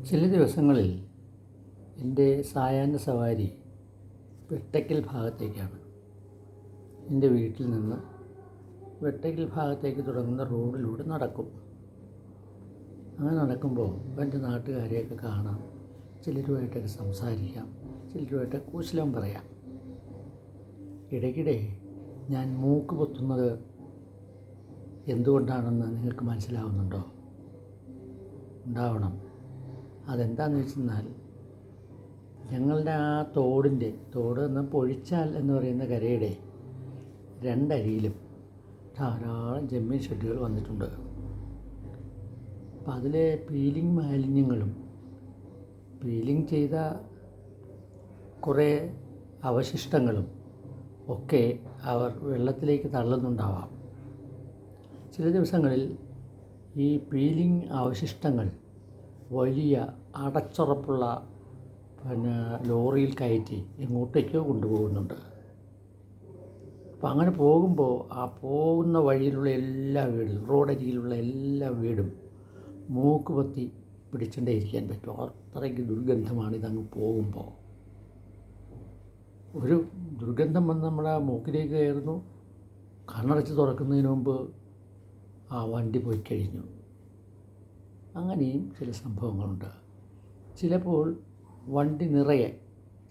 ചില ദിവസങ്ങളിൽ എന്റെ സായാഹ്ന സവാരി വെട്ടയ്ക്കൽ ഭാഗത്തേക്കാണ്. എന്റെ വീട്ടിൽ നിന്ന് വെട്ടയ്ക്കൽ ഭാഗത്തേക്ക് തുടങ്ങുന്ന റോഡിലൂടെ നടക്കും. അങ്ങനെ നടക്കുമ്പോൾ എന്റെ നാട്ടുകാരെയൊക്കെ കാണാം. ചിലരുമായിട്ടൊക്കെ സംസാരിക്കാം. ചിലരുമായിട്ട് കുശലം പറയാം. ഇടയ്ക്കിടെ ഞാൻ മൂക്ക് പൊത്തുന്നത് എന്തുകൊണ്ടാണെന്ന് നിങ്ങൾക്ക് മനസ്സിലാവുന്നുണ്ടോ? ഉണ്ടാവണം. അതെന്താണെന്ന് വെച്ചെന്നാൽ ഞങ്ങളുടെ ആ തോടിന്റെ തോട് എന്ന് പൊഴിച്ചാൽ എന്ന് പറയുന്ന കരയുടെ രണ്ടരിയിലും ധാരാളം ജമ്മീൻ ഷെഡുകൾ വന്നിട്ടുണ്ട്. അപ്പം അതിലെ പീലിംഗ് മാലിന്യങ്ങളും പീലിംഗ് ചെയ്ത കുറേ അവശിഷ്ടങ്ങളും ഒക്കെ അവർ വെള്ളത്തിലേക്ക് തള്ളുന്നുണ്ടാവാം. ചില ദിവസങ്ങളിൽ ഈ പീലിംഗ് അവശിഷ്ടങ്ങൾ വലിയ അടച്ചുറപ്പുള്ള പിന്നെ ലോറിയിൽ കയറ്റി എങ്ങോട്ടേക്കോ കൊണ്ടുപോകുന്നുണ്ട്. അപ്പം അങ്ങനെ പോകുമ്പോൾ ആ പോകുന്ന വഴിയിലുള്ള എല്ലാ വീടും റോഡരികിലുള്ള എല്ലാ വീടും മൂക്ക് പത്തി പിടിച്ചുകൊണ്ടേ ഇരിക്കാൻ പറ്റും. അത്രയ്ക്ക് ദുർഗന്ധമാണ് ഇതങ്ങ് പോകുമ്പോൾ. ഒരു ദുർഗന്ധം വന്ന് നമ്മുടെ മൂക്കിലേക്ക് കയറുന്നു കണ്ണടച്ച് തുറക്കുന്നതിന് മുമ്പ് ആ വണ്ടി പോയി കഴിഞ്ഞു. അങ്ങനെയും ചില സംഭവങ്ങളുണ്ട്. ചിലപ്പോൾ വണ്ടി നിറയെ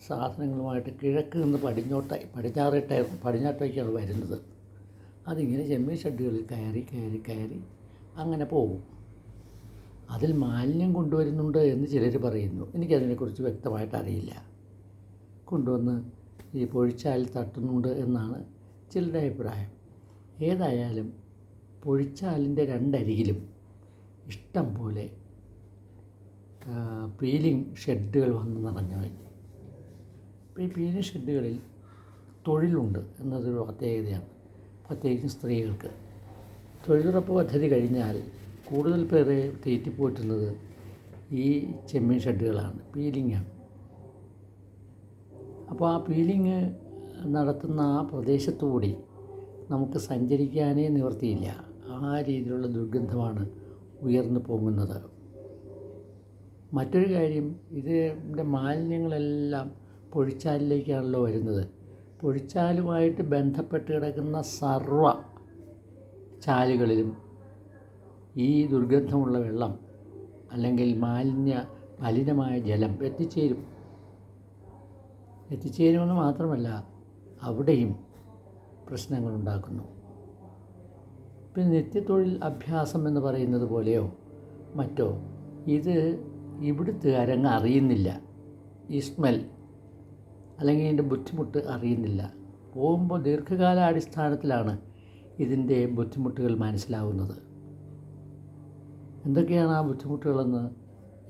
സാധനങ്ങളുമായിട്ട് കിഴക്ക് നിന്ന് പടിഞ്ഞോട്ടായി പടിഞ്ഞാറേട്ടായി പടിഞ്ഞാട്ടേക്കാണ് വരുന്നത്. അതിങ്ങനെ ചെമ്മീൻ ഷെഡുകളിൽ കയറി കയറി കയറി അങ്ങനെ പോകും. അതിൽ മാലിന്യം കൊണ്ടുവരുന്നുണ്ട് എന്ന് ചിലർ പറയുന്നു. എനിക്കതിനെക്കുറിച്ച് വ്യക്തമായിട്ട് അറിയില്ല കൊണ്ടുവന്ന് ഈ പൊഴിച്ചാൽ തട്ടുന്നുണ്ട് എന്നാണ് ചിലരുടെ അഭിപ്രായം. ഏതായാലും പൊഴിച്ചാലിന്റെ രണ്ടരികിലും ഇഷ്ടം പോലെ പീലിംഗ് ഷെഡുകൾ വന്ന് നിറഞ്ഞു കഴിഞ്ഞു ഈ പീലിംഗ് ഷെഡുകളിൽ തൊഴിലുണ്ട് എന്നതൊരു പ്രത്യേകതയാണ്. പ്രത്യേകിച്ച് സ്ത്രീകൾക്ക്. തൊഴിലുറപ്പ് പദ്ധതി കഴിഞ്ഞാൽ കൂടുതൽ പേരെ തീറ്റിപ്പോറ്റുന്നത് ഈ ചെമ്മീൻ ഷെഡുകളാണ് പീലിങ്ങാണ് അപ്പോൾ ആ പീലിങ് നടത്തുന്ന ആ പ്രദേശത്തുകൂടി നമുക്ക് സഞ്ചരിക്കാനേ നിവൃത്തിയില്ല. ആ രീതിയിലുള്ള ദുർഗന്ധമാണ് ഉയർന്നു പൊങ്ങുന്നത്. മറ്റൊരു കാര്യം ഇതിന്റെ മാലിന്യങ്ങളെല്ലാം പൊഴിച്ചാലിലേക്കാണല്ലോ വരുന്നത്. പൊഴിച്ചാലുമായിട്ട് ബന്ധപ്പെട്ട് കിടക്കുന്ന സർവ ചാലുകളിലും ഈ ദുർഗന്ധമുള്ള വെള്ളം അല്ലെങ്കിൽ മാലിന്യ മലിനമായ ജലം എത്തിച്ചേരും. എത്തിച്ചേരുമെന്ന് മാത്രമല്ല അവിടെയും പ്രശ്നങ്ങളുണ്ടാക്കുന്നു. പിന്നെ നിത്യത്തൊഴിൽ അഭ്യാസം എന്ന് പറയുന്നത് പോലെയോ മറ്റോ ഇത് ഇവിടുത്തുകാരങ്ങ് അറിയുന്നില്ല. ഈ സ്മെൽ അല്ലെങ്കിൽ ഇതിന്റെ ബുദ്ധിമുട്ട് അറിയുന്നില്ല. പോകുമ്പോൾ ദീർഘകാലാടിസ്ഥാനത്തിലാണ് ഇതിന്റെ ബുദ്ധിമുട്ടുകൾ മനസ്സിലാവുന്നത്. എന്തൊക്കെയാണ് ആ ബുദ്ധിമുട്ടുകളെന്ന്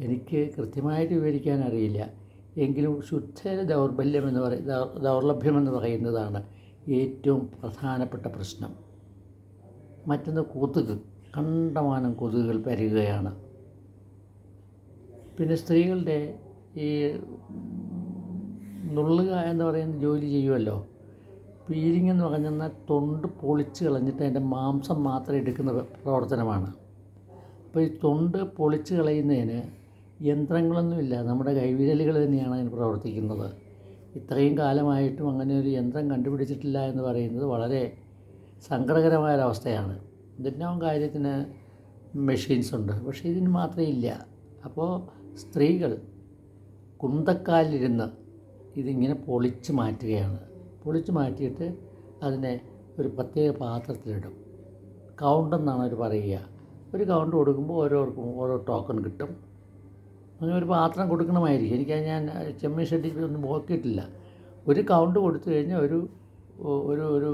എനിക്ക് കൃത്യമായിട്ട് വിവരിക്കാൻ അറിയില്ല. എങ്കിലും ശുദ്ധ ദൗർബല്യം എന്ന് പറയ ദൗർലഭ്യം എന്ന് പറയുന്നതാണ് ഏറ്റവും പ്രധാനപ്പെട്ട പ്രശ്നം. മറ്റൊന്ന് കൊതുക് കണ്ടമാനം കൊതുകുകൾ പെരുകുകയാണ്. പിന്നെ സ്ത്രീകളുടെ ഈ നുള്ളുക എന്ന് പറയുന്ന ജോലി ചെയ്യുമല്ലോ പീലിംഗ് എന്ന് പറഞ്ഞാൽ തൊണ്ട് പൊളിച്ച് കളഞ്ഞിട്ട് അതിന്റെ മാംസം മാത്രം എടുക്കുന്ന പ്രവർത്തനമാണ്. അപ്പോൾ ഈ തൊണ്ട് പൊളിച്ച് കളയുന്നതിന് യന്ത്രങ്ങളൊന്നുമില്ല നമ്മുടെ കൈവിരലുകൾ തന്നെയാണ് അതിന് പ്രവർത്തിക്കുന്നത്. ഇത്രയും കാലമായിട്ടും അങ്ങനെ ഒരു യന്ത്രം കണ്ടുപിടിച്ചിട്ടില്ല എന്ന് പറയുന്നത് വളരെ സങ്കടകരമായ ഒരവസ്ഥയാണ് ഇതെല്ലാം കാര്യത്തിന് മെഷീൻസ് ഉണ്ട് പക്ഷേ ഇതിന് മാത്രമേ ഇല്ല. അപ്പോൾ സ്ത്രീകൾ കുന്തക്കാലിലിരുന്ന് ഇതിങ്ങനെ പൊളിച്ച് മാറ്റുകയാണ്. പൊളിച്ച് മാറ്റിയിട്ട് അതിനെ ഒരു പ്രത്യേക പാത്രത്തിലിടും. കൗണ്ടെന്നാണ് അവർ പറയുക. ഒരു കൗണ്ട് കൊടുക്കുമ്പോൾ ഓരോർക്കും ഓരോ ടോക്കൺ കിട്ടും. അങ്ങനെ ഒരു പാത്രം കൊടുക്കണമായിരിക്കും. എനിക്ക് ഞാൻ ചെമ്മീൻ ഷെഡിൽ ഒന്നും നോക്കിയിട്ടില്ല. ഒരു കൗണ്ട് കൊടുത്തു കഴിഞ്ഞാൽ ഒരു ഒരു ഒരു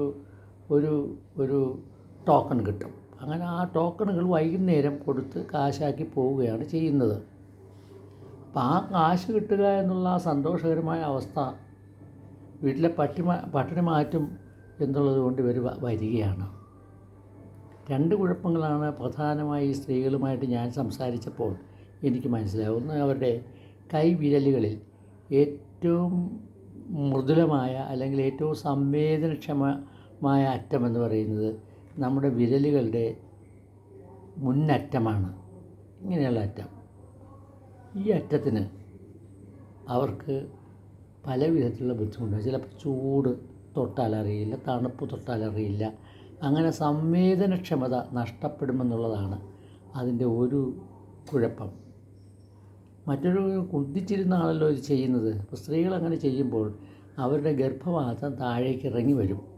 ഒരു ഒരു ടോക്കൺ കിട്ടും. അങ്ങനെ ആ ടോക്കണുകൾ വൈകുന്നേരം കൊടുത്ത് കാശാക്കി പോവുകയാണ് ചെയ്യുന്നത്. അപ്പം ആ കാശ് കിട്ടുക എന്നുള്ള ആ സന്തോഷകരമായ അവസ്ഥ വീട്ടിലെ പട്ടി പട്ടിണി മാറ്റും എന്നുള്ളത് കൊണ്ട് ഇവർ വരികയാണ്. രണ്ട് കുഴപ്പങ്ങളാണ് പ്രധാനമായി സ്ത്രീകളുമായിട്ട് ഞാൻ സംസാരിച്ചപ്പോൾ എനിക്ക് മനസ്സിലാവുന്നത് അവരുടെ കൈവിരലുകളിൽ ഏറ്റവും മൃദുലമായ അല്ലെങ്കിൽ ഏറ്റവും സംവേദനക്ഷമമായ അറ്റം എന്ന് പറയുന്നത് നമ്മുടെ വിരലുകളുടെ മുന്നറ്റമാണ്. ഇങ്ങനെയുള്ള അറ്റം. ഈ അറ്റത്തിന് അവർക്ക് പല വിധത്തിലുള്ള ബുദ്ധിമുട്ടുണ്ട്. ചിലപ്പോൾ ചൂട് തൊട്ടാലറിയില്ല തണുപ്പ് തൊട്ടാലറിയില്ല അങ്ങനെ സംവേദനക്ഷമത നഷ്ടപ്പെടുമെന്നുള്ളതാണ് അതിന്റെ ഒരു കുഴപ്പം. മറ്റൊരു കുന്തിച്ചിരുന്നാണല്ലോ ഇത് ചെയ്യുന്നത്. അപ്പോൾ സ്ത്രീകൾ അങ്ങനെ ചെയ്യുമ്പോൾ അവരുടെ ഗർഭപാത്രം താഴേക്ക് ഇറങ്ങി വരും.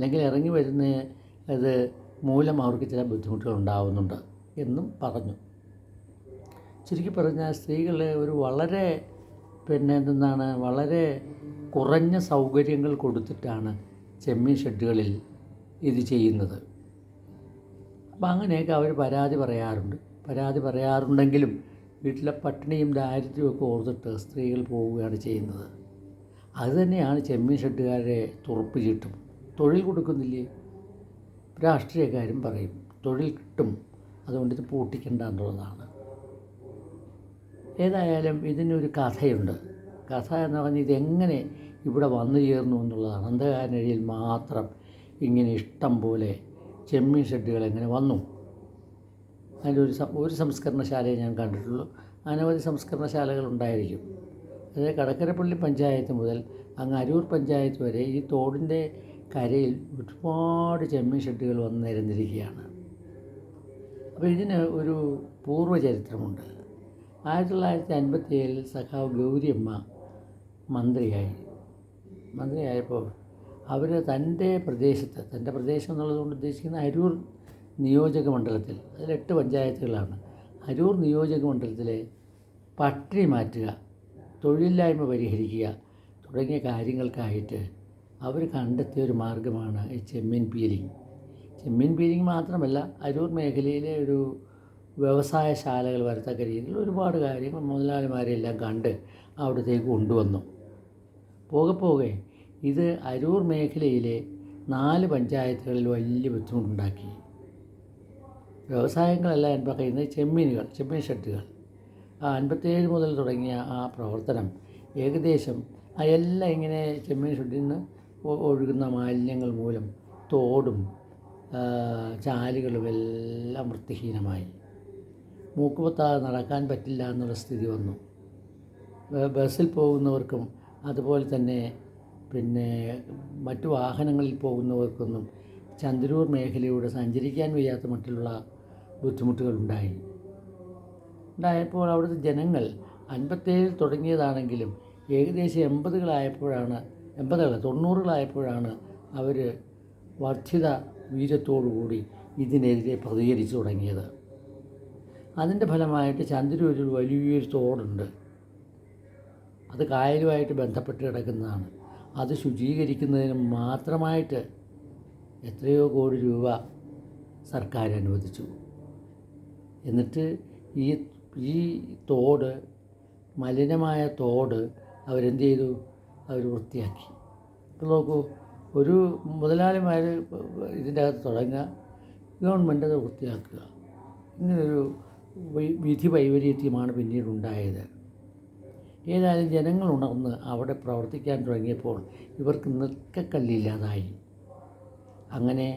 അല്ലെങ്കിൽ ഇറങ്ങി വരുന്ന അത് മൂലം അവർക്ക് ചില ബുദ്ധിമുട്ടുകൾ ഉണ്ടാവുന്നുണ്ട് എന്നും പറഞ്ഞു. ചുരുക്കി പറഞ്ഞാൽ സ്ത്രീകൾ ഒരു വളരെ പിന്നെ എന്താണ് വളരെ കുറഞ്ഞ സൗകര്യങ്ങൾ കൊടുത്തിട്ടാണ് ചെമ്മീൻ ഷെഡുകളിൽ ഇത് ചെയ്യുന്നത്. അപ്പം അങ്ങനെയൊക്കെ അവർ പരാതി പറയാറുണ്ട്. പരാതി പറയാറുണ്ടെങ്കിലും വീട്ടിലെ പട്ടിണിയും ദാരിദ്ര്യവും ഒക്കെ ഓർത്തിട്ട് സ്ത്രീകൾ പോവുകയാണ് ചെയ്യുന്നത്. അതുതന്നെയാണ് ചെമ്മീൻ ഷെഡുകാരെ തുറപ്പ് ചീട്ടും. തൊഴിൽ കൊടുക്കുന്നില്ലേ? രാഷ്ട്രീയക്കാരും പറയും. തൊഴിൽ കിട്ടും. അതുകൊണ്ട് ഇത് പൂട്ടിക്കണ്ട എന്നുള്ളതാണ്. ഏതായാലും ഇതിനൊരു കഥയുണ്ട്. കഥ എന്ന് പറഞ്ഞാൽ ഇതെങ്ങനെ ഇവിടെ വന്നു ചേർന്നു എന്നുള്ളതാണ്. അന്ധകാരനഴിയിൽ മാത്രം ഇങ്ങനെ ഇഷ്ടം പോലെ ചെമ്മീൻ ഷെഡുകൾ എങ്ങനെ വന്നു. അതിന്റെ ഒരു ഒരു സംസ്കരണശാലയെ ഞാൻ കണ്ടിട്ടുള്ളൂ. അനവധി സംസ്കരണശാലകൾ ഉണ്ടായിരിക്കും. അതായത് കടക്കരപ്പള്ളി പഞ്ചായത്ത് മുതൽ അങ്ങ് അരൂർ പഞ്ചായത്ത് വരെ ഈ തോടിന്റെ കരയിൽ ഒരുപാട് ചെമ്മീൻ ഷെഡുകൾ വന്ന് നിരന്നിരിക്കുകയാണ്. അപ്പോൾ ഇതിന് ഒരു പൂർവചരിത്രമുണ്ട് ആയിരത്തി തൊള്ളായിരത്തി അൻപത്തി ഏഴിൽ സഖാവ് ഗൗരിയമ്മ മന്ത്രിയായി. മന്ത്രിയായപ്പോൾ അവർ തന്റെ പ്രദേശത്ത് തന്റെ പ്രദേശം എന്നുള്ളതുകൊണ്ട് ഉദ്ദേശിക്കുന്ന അരൂർ നിയോജക മണ്ഡലത്തിൽ അതിൽ എട്ട് പഞ്ചായത്തുകളാണ്. അരൂർ നിയോജക മണ്ഡലത്തിലെ പട്ടിണി മാറ്റുക തൊഴിലില്ലായ്മ പരിഹരിക്കുക തുടങ്ങിയ കാര്യങ്ങൾക്കായിട്ട് അവർ കണ്ടെത്തിയ ഒരു മാർഗമാണ് ഈ ചെമ്മീൻ പീലിംഗ്. ചെമ്മീൻ പീലിംഗ് മാത്രമല്ല അരൂർ മേഖലയിലെ ഒരു വ്യവസായശാലകൾ വരത്തക്ക രീതിയിൽ ഒരുപാട് കാര്യങ്ങൾ മുതലാളിമാരെല്ലാം കണ്ട് അവിടത്തേക്ക് കൊണ്ടുവന്നു. പോകെ പോകെ ഇത് അരൂർ മേഖലയിലെ നാല് പഞ്ചായത്തുകളിൽ വലിയ ബുദ്ധിമുട്ടുണ്ടാക്കി. വ്യവസായങ്ങളല്ല ഞാൻ പറയുന്നത് ചെമ്മീനുകൾ ചെമ്മീൻ ഷെഡുകൾ. ആ അൻപത്തേഴ് മുതൽ തുടങ്ങിയ ആ പ്രവർത്തനം ഏകദേശം ആ എല്ലാം ഇങ്ങനെ ചെമ്മീൻ ഷെഡിൽ നിന്ന് ഒഴുകുന്ന മാലിന്യങ്ങൾ മൂലം തോടും ചാലുകളും എല്ലാം വൃത്തിഹീനമായി. മൂക്കുപൊത്താതെ നടക്കാൻ പറ്റില്ല എന്നുള്ള സ്ഥിതി വന്നു. ബസ്സിൽ പോകുന്നവർക്കും അതുപോലെ തന്നെ പിന്നെ മറ്റു വാഹനങ്ങളിൽ പോകുന്നവർക്കൊന്നും ചന്ദ്രൂർ മേഖലയിലൂടെ സഞ്ചരിക്കാൻ വയ്യാത്ത മറ്റുള്ള ബുദ്ധിമുട്ടുകളുണ്ടായി. ഉണ്ടായപ്പോൾ അവിടുത്തെ ജനങ്ങൾ അൻപത്തേഴിൽ തുടങ്ങിയതാണെങ്കിലും ഏകദേശം എൺപതുകളായപ്പോഴാണ് എൺപതുകൾ തൊണ്ണൂറുകളായപ്പോഴാണ് അവർ വർദ്ധിത വീര്യത്തോടുകൂടി ഇതിനെതിരെ പ്രതികരിച്ചു തുടങ്ങിയത്. അതിന്റെ ഫലമായിട്ട് ചന്ദ്രൂരിൽ വലിയൊരു തോടുണ്ട്. അത് കായലുമായിട്ട് ബന്ധപ്പെട്ട് കിടക്കുന്നതാണ്. അത് ശുചീകരിക്കുന്നതിന് മാത്രമായിട്ട് എത്രയോ കോടി രൂപ സർക്കാർ അനുവദിച്ചു. എന്നിട്ട് ഈ ഈ തോട് മലിനമായ തോട് അവരെന്ത് ചെയ്തു? അവർ വൃത്തിയാക്കി. നോക്കൂ ഒരു മുതലാളിമാർ ഇതിന്റെ അകത്ത് തുടങ്ങുക ഗവൺമെന്റ് അത് വൃത്തിയാക്കുക. ഇങ്ങനൊരു വിധി വൈപരീത്യമാണ് പിന്നീട് ഉണ്ടായത് ഏതായാലും ജനങ്ങൾ ഉണർന്ന് അവിടെ പ്രവർത്തിക്കാൻ തുടങ്ങിയപ്പോൾ ഇവർക്ക് നിൽക്കക്കല്ലില്ലാതായി അങ്ങനെ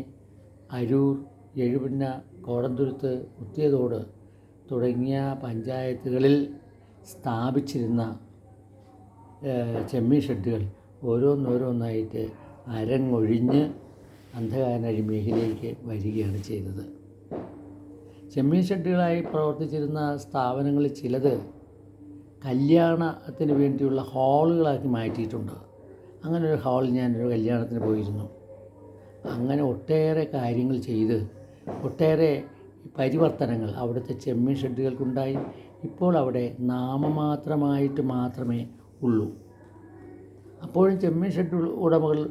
അരൂർ എഴുപിന്ന കോടന്തുരുത്ത് മുത്തിയതോട് തുടങ്ങിയ പഞ്ചായത്തുകളിൽ സ്ഥാപിച്ചിരുന്ന ചെമ്മീൻ ഷെഡുകൾ ഓരോന്നോരോന്നായിട്ട് അരങ്ങൊഴിഞ്ഞ് അന്ധകാരനഴി മേഖലയിലേക്ക് വരികയാണ് ചെയ്തത്. ചെമ്മീൻ ഷെഡുകളായി പ്രവർത്തിച്ചിരുന്ന സ്ഥാപനങ്ങളിൽ ചിലത് കല്യാണത്തിന് വേണ്ടിയുള്ള ഹാളുകളാക്കി മാറ്റിയിട്ടുണ്ട്. അങ്ങനെ ഒരു ഹാളിൽ ഞാനൊരു കല്യാണത്തിന് പോയിരുന്നു. അങ്ങനെ ഒട്ടേറെ കാര്യങ്ങൾ ചെയ്ത് ഒട്ടേറെ പരിവർത്തനങ്ങൾ അവിടുത്തെ ചെമ്മീൻ ഷെഡുകൾക്കുണ്ടായി. ഇപ്പോൾ അവിടെ നാമമാത്രമായിട്ട് മാത്രമേ ഉള്ളൂ. അപ്പോഴും ചെമ്മീൻ ഷെഡ് ഉടമകൾ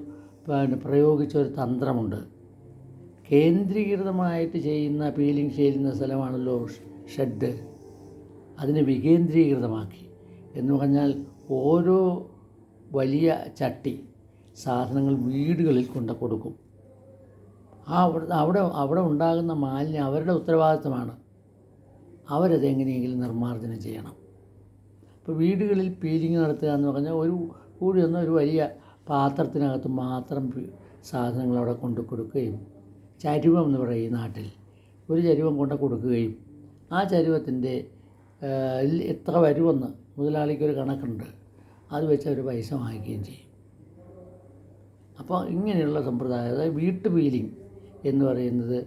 പിന്നെ പ്രയോഗിച്ച ഒരു തന്ത്രമുണ്ട്. കേന്ദ്രീകൃതമായിട്ട് ചെയ്യുന്ന പീലിംഗ് ചെയ്യുന്ന സ്ഥലമാണല്ലോ ഷെഡ്. അതിനെ വികേന്ദ്രീകൃതമാക്കി. എന്ന് പറഞ്ഞാൽ ഓരോ വലിയ ചട്ടി സാധനങ്ങൾ വീടുകളിൽ കൊണ്ട് കൊടുക്കും. ആ അവിടെ അവിടെ ഉണ്ടാകുന്ന മാലിന്യം അവരുടെ ഉത്തരവാദിത്തമാണ്. അവരതെങ്ങനെയെങ്കിലും നിർമ്മാർജനം ചെയ്യണം. ഇപ്പോൾ വീടുകളിൽ പീലിങ് നടത്തുക എന്ന് പറഞ്ഞാൽ ഒരു കൂടി ഒന്ന് ഒരു വലിയ പാത്രത്തിനകത്ത് മാത്രം സാധനങ്ങൾ അവിടെ കൊണ്ട് കൊടുക്കുകയും ചരുവം എന്ന് പറയും ഈ നാട്ടിൽ. ഒരു ചരുവം കൊണ്ട് കൊടുക്കുകയും ആ ചരുവത്തിന്റെ എത്ര വരുമെന്ന് മുതലാളിക്കൊരു കണക്കുണ്ട്. അത് വെച്ച് അവർ പൈസ വാങ്ങിക്കുകയും ചെയ്യും. അപ്പോൾ ഇങ്ങനെയുള്ള സമ്പ്രദായം അതായത് വീട്ടു പീലിംഗ് എന്ന് പറയുന്നത്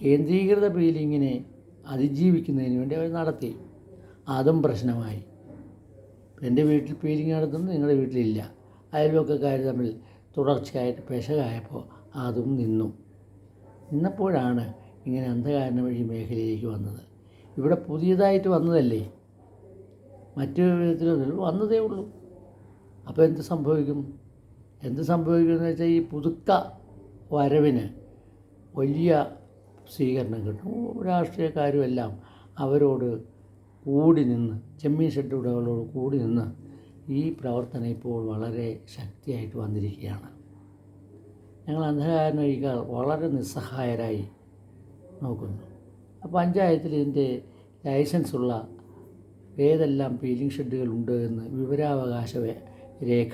കേന്ദ്രീകൃത പീലിങ്ങിനെ അതിജീവിക്കുന്നതിന് വേണ്ടി അവർ നടത്തി. അതും പ്രശ്നമായി. എന്റെ വീട്ടിൽ പീലിംഗ് നടത്തുന്നു നിങ്ങളുടെ വീട്ടിലില്ല. അയൽവക്കക്കാർ തമ്മിൽ തുടർച്ചയായിട്ട് പെശകായപ്പോൾ അതും നിന്നു. നിന്നപ്പോഴാണ് ഇങ്ങനെ അന്ധകാരണ വഴി മേഖലയിലേക്ക് വന്നത്. ഇവിടെ പുതിയതായിട്ട് വന്നതല്ലേ? മറ്റു വിധത്തിലൊന്നും വന്നതേ ഉള്ളൂ. അപ്പോൾ എന്ത് സംഭവിക്കും? എന്ത് സംഭവിക്കുമെന്ന് വെച്ചാൽ ഈ പുതുക്ക വരവിന് വലിയ സ്വീകരണം കിട്ടും. രാഷ്ട്രീയക്കാരും എല്ലാം അവരോട് കൂടി നിന്ന് ചെമ്മീൻ ഷെഡ് ഉടകളോട് കൂടി നിന്ന് ഈ പ്രവർത്തനം ഇപ്പോൾ വളരെ ശക്തിയായിട്ട് വന്നിരിക്കുകയാണ്. ഞങ്ങൾ അന്ധകാരൻ ഒഴിക്കാർ വളരെ നിസ്സഹായരായി നോക്കുന്നു. അപ്പോൾ പഞ്ചായത്തിൽ ഇതിന്റെ ലൈസൻസ് ഉള്ള ഏതെല്ലാം പീലിംഗ് ഷെഡുകളുണ്ട് എന്ന് വിവരാവകാശ രേഖ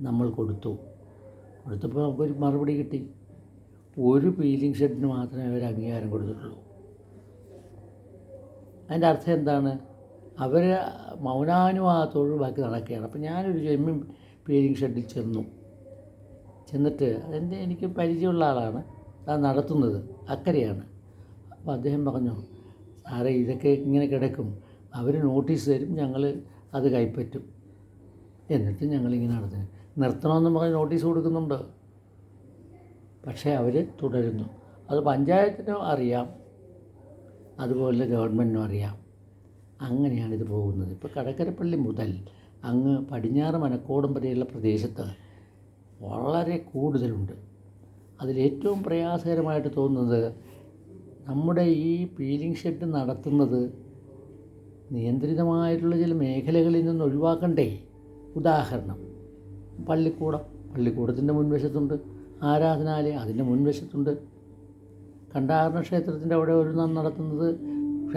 നമ്മൾ കൊടുത്തു. കൊടുത്തപ്പോൾ നമുക്കൊരു മറുപടി കിട്ടി. ഒരു പീലിംഗ് ഷെഡിന് മാത്രമേ അവർ അംഗീകാരം കൊടുത്തിട്ടുള്ളൂ. അതിന്റെ അർത്ഥം എന്താണ്? അവർ മൗനാനുവാദത്തോട് ബാക്കി നടക്കുകയാണ്. അപ്പം ഞാനൊരു ജമ്മി പീലിംഗ് ഷെഡിൽ ചെന്നു. ചെന്നിട്ട് അതെന്റെ എനിക്ക് പരിചയമുള്ള ആളാണ്. അത് നടത്തുന്നത് അക്കരെയാണ്. അപ്പോൾ അദ്ദേഹം പറഞ്ഞു സാറേ ഇതൊക്കെ ഇങ്ങനെ കിടക്കും. അവർ നോട്ടീസ് തരും ഞങ്ങൾ അത് കൈപ്പറ്റും. എന്നിട്ട് ഞങ്ങളിങ്ങനെ നടത്തും നിർത്തണമെന്ന് പറഞ്ഞ് നോട്ടീസ് കൊടുക്കുന്നുണ്ട്. പക്ഷേ അവർ തുടരുന്നു. അത് പഞ്ചായത്തിനും അറിയാം. അതുപോലെ ഗവൺമെന്റിനും അറിയാം. അങ്ങനെയാണ് ഇത് പോകുന്നത്. ഇപ്പോൾ കടക്കരപ്പള്ളി മുതൽ അങ്ങ് പടിഞ്ഞാറ് മനക്കോടം വരെയുള്ള പ്രദേശത്ത് വളരെ കൂടുതലുണ്ട്. അതിലേറ്റവും പ്രയാസകരമായിട്ട് തോന്നുന്നത് നമ്മുടെ ഈ പീലിംഗ് ഷെഡ് നടത്തുന്നത് നിയന്ത്രിതമായിട്ടുള്ള ചില മേഖലകളിൽ നിന്ന് ഒഴിവാക്കണ്ടേ? ഉദാഹരണം പള്ളിക്കൂടം. പള്ളിക്കൂടത്തിന്റെ മുൻവശത്തുണ്ട് ആരാധനാലയം അതിന്റെ മുൻവശത്തുണ്ട്. കണ്ടാകരണ ക്ഷേത്രത്തിന്റെ അവിടെ ഒരു നാം നടത്തുന്നത്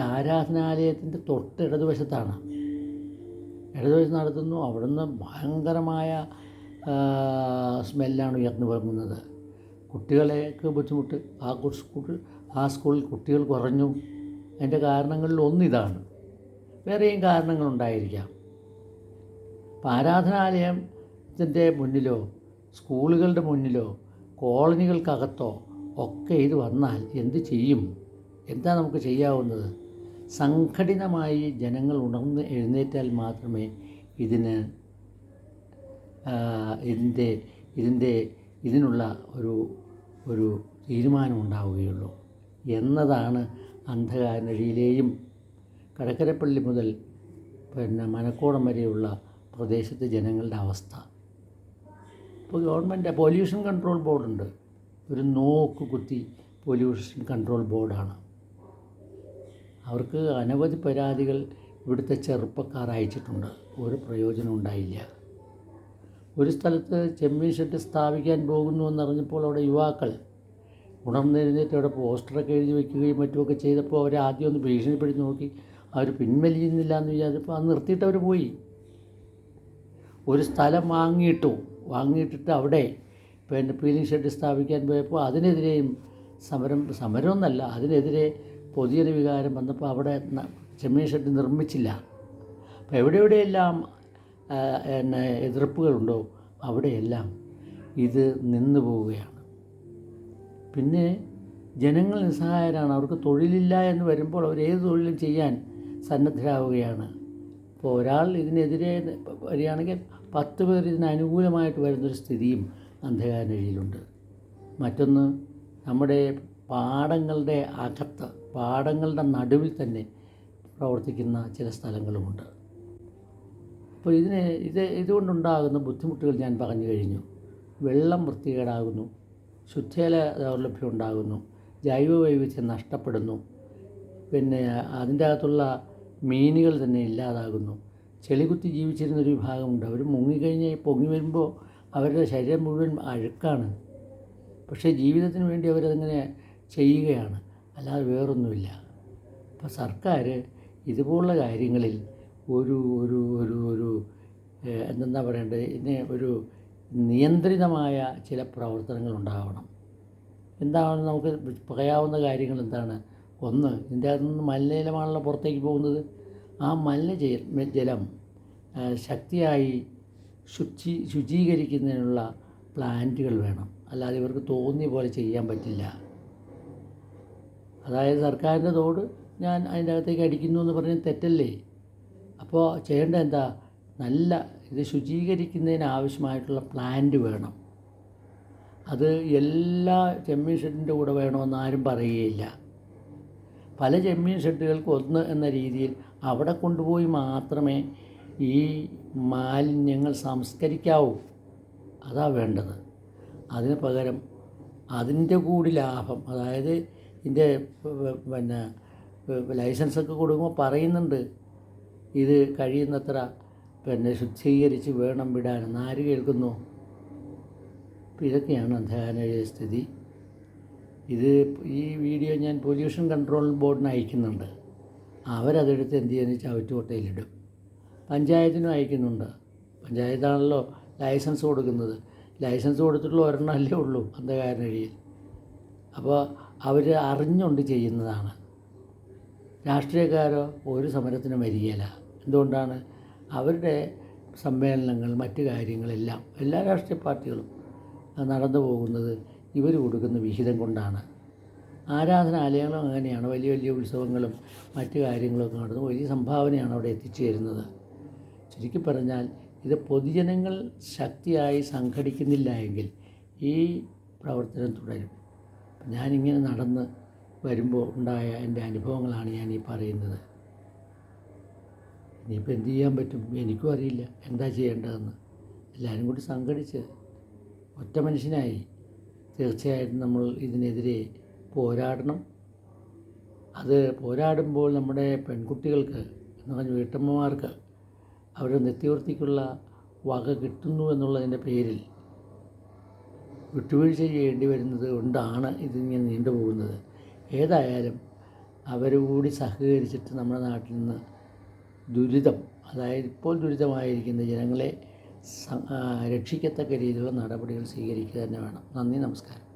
ആരാധനാലയത്തിന്റെ തൊട്ട് ഇടതുവശത്താണ്. ഇടതുവശത്ത് നടത്തുന്നു. അവിടുന്ന് ഭയങ്കരമായ സ്മെല്ലാണ് ഉയർന്നു പോകുന്നത്. കുട്ടികളെയൊക്കെ ബുദ്ധിമുട്ട്. ആ സ്കൂൾ ആ സ്കൂളിൽ കുട്ടികൾ കുറഞ്ഞു. അതിന്റെ കാരണങ്ങളിൽ ഒന്നിതാണ് വേറെയും കാരണങ്ങളുണ്ടായിരിക്കാം. അപ്പോൾ ആരാധനാലയത്തിന്റെ മുന്നിലോ സ്കൂളുകളുടെ മുന്നിലോ കോളനികൾക്കകത്തോ ഒക്കെ ഇത് വന്നാൽ എന്ത് ചെയ്യും? എന്താ നമുക്ക് ചെയ്യാവുന്നത്? സംഘടിതമായി ജനങ്ങൾ ഉണർന്ന് എഴുന്നേറ്റാൽ മാത്രമേ ഇതിന് ഇതിന്റെ ഇതിന്റെ ഇതിനുള്ള ഒരു ഒരു തീരുമാനം ഉണ്ടാവുകയുള്ളൂ എന്നതാണ് അന്ധകാരനഴിയിലെയും കടക്കരപ്പള്ളി മുതൽ പിന്നെ മനക്കോടം വരെയുള്ള പ്രദേശത്തെ ജനങ്ങളുടെ അവസ്ഥ. ഇപ്പോൾ ഗവൺമെന്റ് പൊല്യൂഷൻ കൺട്രോൾ ബോർഡുണ്ട്. ഒരു നോക്ക് കുത്തി പൊല്യൂഷൻ കൺട്രോൾ ബോർഡാണ്. അവർക്ക് അനവധി പരാതികൾ ഇവിടുത്തെ ചെറുപ്പക്കാർ അയച്ചിട്ടുണ്ട്. ഒരു പ്രയോജനം ഉണ്ടായില്ല. ഒരു സ്ഥലത്ത് ചെമ്മീൻ ഷെഡ് സ്ഥാപിക്കാൻ പോകുന്നു എന്നറിഞ്ഞപ്പോൾ അവിടെ യുവാക്കൾ ഉണർന്നെഴുന്നേറ്റ് അവിടെ പോസ്റ്ററൊക്കെ എഴുതി വയ്ക്കുകയും മറ്റുമൊക്കെ ചെയ്തപ്പോൾ അവർ ആദ്യം ഒന്ന് ഭീഷണിപ്പെടുത്തി നോക്കി. അവർ പിൻവലിയുന്നില്ല എന്ന് വിചാരിച്ചപ്പോൾ അത് നിർത്തിയിട്ട് അവർ പോയി. ഒരു സ്ഥലം വാങ്ങിയിട്ടു വാങ്ങിയിട്ടിട്ട് അവിടെ പിന്നെ പീലിംഗ് ഷെഡ് സ്ഥാപിക്കാൻ പോയപ്പോൾ അതിനെതിരെയും സമരം സമരമൊന്നല്ല അതിനെതിരെ പൊതുജന വികാരം വന്നപ്പോൾ അവിടെ ചെമ്മീൻ ഷെഡ് നിർമ്മിച്ചില്ല. അപ്പോൾ എവിടെ എവിടെയെല്ലാം എന്നെ എതിർപ്പുകളുണ്ടോ അവിടെയെല്ലാം ഇത് നിന്നു പോവുകയാണ്. പിന്നെ ജനങ്ങൾ നിസ്സഹായരാണ് അവർക്ക് തൊഴിലില്ല എന്ന് വരുമ്പോൾ അവർ ഏത് തൊഴിലും ചെയ്യാൻ സന്നദ്ധരാവുകയാണ്. ഇപ്പോൾ ഒരാൾ ഇതിനെതിരെ വരികയാണെങ്കിൽ പത്ത് പേർ ഇതിന് അനുകൂലമായിട്ട് വരുന്നൊരു സ്ഥിതിയും അന്ധകാരനഴിയിലുണ്ട് മറ്റൊന്ന് നമ്മുടെ പാടങ്ങളുടെ അകത്ത് പാടങ്ങളുടെ നടുവിൽ തന്നെ പ്രവർത്തിക്കുന്ന ചില സ്ഥലങ്ങളുമുണ്ട്. അപ്പോൾ ഇതിന് ഇത് ഇതുകൊണ്ടുണ്ടാകുന്ന ബുദ്ധിമുട്ടുകൾ ഞാൻ പറഞ്ഞു കഴിഞ്ഞു. വെള്ളം വൃത്തികേടാകുന്നു ശുദ്ധജല ദൗർലഭ്യം ഉണ്ടാകുന്നു ജൈവ വൈവിധ്യം നഷ്ടപ്പെടുന്നു പിന്നെ അതിന്റെ അകത്തുള്ള മീനുകൾ തന്നെ ഇല്ലാതാകുന്നു. ചെളികുത്തി ജീവിച്ചിരുന്നൊരു വിഭാഗമുണ്ട്. അവർ മുങ്ങിക്കഴിഞ്ഞ് പൊങ്ങി വരുമ്പോൾ അവരുടെ ശരീരം മുഴുവൻ അഴുക്കാണ്. പക്ഷേ ജീവിതത്തിന് വേണ്ടി അവരതിങ്ങനെ ചെയ്യുകയാണ്. അല്ലാതെ വേറൊന്നുമില്ല. അപ്പോൾ സർക്കാർ ഇതുപോലുള്ള കാര്യങ്ങളിൽ ഒരു ഒരു ഒരു ഒരു എന്തെന്നാ പറയേണ്ടത്? ഇതിനെ ഒരു നിയന്ത്രിതമായ ചില പ്രവർത്തനങ്ങൾ ഉണ്ടാവണം. എന്താണ് നമുക്ക് പറയാവുന്ന കാര്യങ്ങൾ എന്താണ്? ഒന്ന് ഇതിന്റെ അകത്തു നിന്ന് മലിനജലമാണല്ലോ പുറത്തേക്ക് പോകുന്നത്. ആ മലിന ജലം ശക്തിയായി ശുചി ശുചീകരിക്കുന്നതിനുള്ള പ്ലാന്റുകൾ വേണം. അല്ലാതെ ഇവർക്ക് തോന്നിയ പോലെ ചെയ്യാൻ പറ്റില്ല. അതായത് സർക്കാരിന്റെ തോട് ഞാൻ അതിന്റെ അകത്തേക്ക് അടിക്കുന്നു എന്ന് പറഞ്ഞാൽ തെറ്റല്ലേ? അപ്പോൾ ചെയ്യേണ്ട എന്താ? നല്ല ഇത് ശുചീകരിക്കുന്നതിന് ആവശ്യമായിട്ടുള്ള പ്ലാന്റ് വേണം. അത് എല്ലാ ചെമ്മീൻ ഷെഡിന്റെ കൂടെ വേണമെന്ന് ആരും പറയുകയില്ല. പല ചെമ്മീൻ ഷെഡുകൾക്ക് ഒന്ന് എന്ന രീതിയിൽ അവിടെ കൊണ്ടുപോയി മാത്രമേ ഈ മാലിന്യങ്ങൾ സംസ്കരിക്കാവൂ. അതാ വേണ്ടത്. അതിന് പകരം അതിന്റെ കൂടി ലാഭം അതായത് ഇതിന്റെ പിന്നെ ലൈസൻസൊക്കെ കൊടുക്കുമ്പോൾ പറയുന്നുണ്ട് ഇത് കഴിയുന്നത്ര പിന്നെ ശുദ്ധീകരിച്ച് വേണം വിടാനെന്ന്. ആര് കേൾക്കുന്നു? ഇതൊക്കെയാണ് അന്ധകാരയുടെ സ്ഥിതി. ഇത് ഈ വീഡിയോ ഞാൻ പൊല്യൂഷൻ കൺട്രോൾ ബോർഡിന് അയക്കുന്നുണ്ട്. അവരതെടുത്ത് എന്ത് ചെയ്യുന്ന? ചവറ്റുകൊട്ടയിലിടും. പഞ്ചായത്തിനും അയക്കുന്നുണ്ട്. പഞ്ചായത്താണല്ലോ ലൈസൻസ് കൊടുക്കുന്നത്. ലൈസൻസ് കൊടുത്തിട്ടുള്ള ഒരെണ്ണമല്ലേ ഉള്ളൂ അന്ധകാരനഴിയിൽ. അപ്പോൾ അവർ അറിഞ്ഞുകൊണ്ട് ചെയ്യുന്നതാണ്. രാഷ്ട്രീയക്കാരോ ഒരു സമരത്തിനും വരികയില്ല. എന്തുകൊണ്ടാണ്? അവരുടെ സമ്മേളനങ്ങൾ മറ്റു കാര്യങ്ങളെല്ലാം എല്ലാ രാഷ്ട്രീയ പാർട്ടികളും നടന്നു പോകുന്നത് ഇവർ കൊടുക്കുന്ന വിഹിതം കൊണ്ടാണ്. ആരാധനാലയങ്ങളും അങ്ങനെയാണ്. വലിയ വലിയ ഉത്സവങ്ങളും മറ്റു കാര്യങ്ങളൊക്കെ നടന്നു. വലിയ സംഭാവനയാണ് അവിടെ എത്തിച്ചു ചുരുക്കി പറഞ്ഞാൽ ഇത് പൊതുജനങ്ങൾ ശക്തിയായി സംഘടിക്കുന്നില്ല എങ്കിൽ ഈ പ്രവർത്തനം തുടരും. ഞാനിങ്ങനെ നടന്ന് വരുമ്പോൾ ഉണ്ടായ എന്റെ അനുഭവങ്ങളാണ് ഞാൻ ഈ പറയുന്നത്. ഇനിയിപ്പോൾ എന്ത് ചെയ്യാൻ പറ്റും എനിക്കും അറിയില്ല എന്താ ചെയ്യേണ്ടതെന്ന്. എല്ലാവരും കൂടി സംഘടിച്ച് ഒറ്റ മനുഷ്യനായി തീർച്ചയായിട്ടും നമ്മൾ ഇതിനെതിരെ പോരാടണം. അത് പോരാടുമ്പോൾ നമ്മുടെ പെൺകുട്ടികൾക്ക് എന്ന് പറഞ്ഞ വീട്ടമ്മമാർക്ക് അവരുടെ നിത്യവൃത്തിക്കുള്ള വക കിട്ടുന്നു എന്നുള്ളതിന്റെ പേരിൽ വിട്ടുവീഴ്ച ചെയ്യേണ്ടി വരുന്നത് കൊണ്ടാണ് ഇതിങ്ങനെ നീണ്ടുപോകുന്നത് ഏതായാലും അവർ കൂടി സഹകരിച്ചിട്ട് നമ്മുടെ നാട്ടിൽ നിന്ന് ദുരിതം അതായത് ഇപ്പോൾ ദുരിതമായിരിക്കുന്ന ജനങ്ങളെ രക്ഷിക്കത്തക്ക രീതിയിലുള്ള നടപടികൾ സ്വീകരിക്കുക തന്നെ വേണം. നന്ദി നമസ്കാരം.